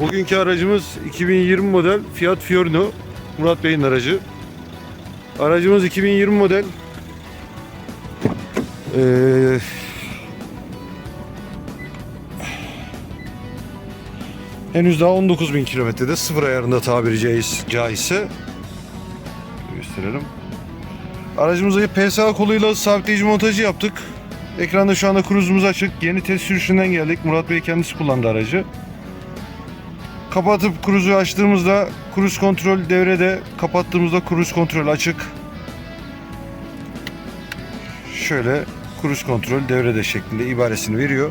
Bugünkü aracımız 2020 model Fiat Fiorino. Murat Bey'in aracı. Aracımız 2020 model. Ee, henüz daha 19.000 kilometrede sıfır ayarında tabiri caiz, caizse gösterelim. Aracımıza PSA koluyla sabitleyici montajı yaptık. Ekranda şu anda kruzumuz açık. Yeni test sürüşünden geldik. Murat Bey kendisi kullandı aracı. Kapatıp kruzu açtığımızda kruz kontrol devrede, kapattığımızda kruz kontrol açık. Şöyle kruz kontrol devrede şeklinde ibaresini veriyor.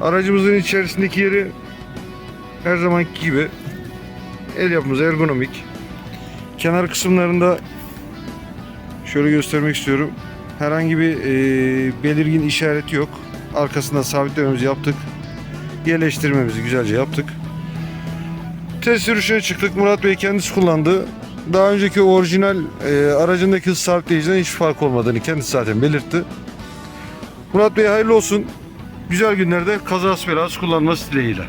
Aracımızın içerisindeki yeri her zamanki gibi el yapımız ergonomik. Kenar kısımlarında şöyle göstermek istiyorum. Herhangi bir e, belirgin işareti yok. Arkasında sabitlememizi yaptık. Yerleştirmemizi güzelce yaptık. Test sürüşüne çıktık. Murat Bey kendisi kullandı. Daha önceki orijinal e, aracındaki hız sabitleyiciden hiç fark olmadığını kendisi zaten belirtti. Murat Bey hayırlı olsun. Güzel günlerde kazası belası kullanması dileğiyle.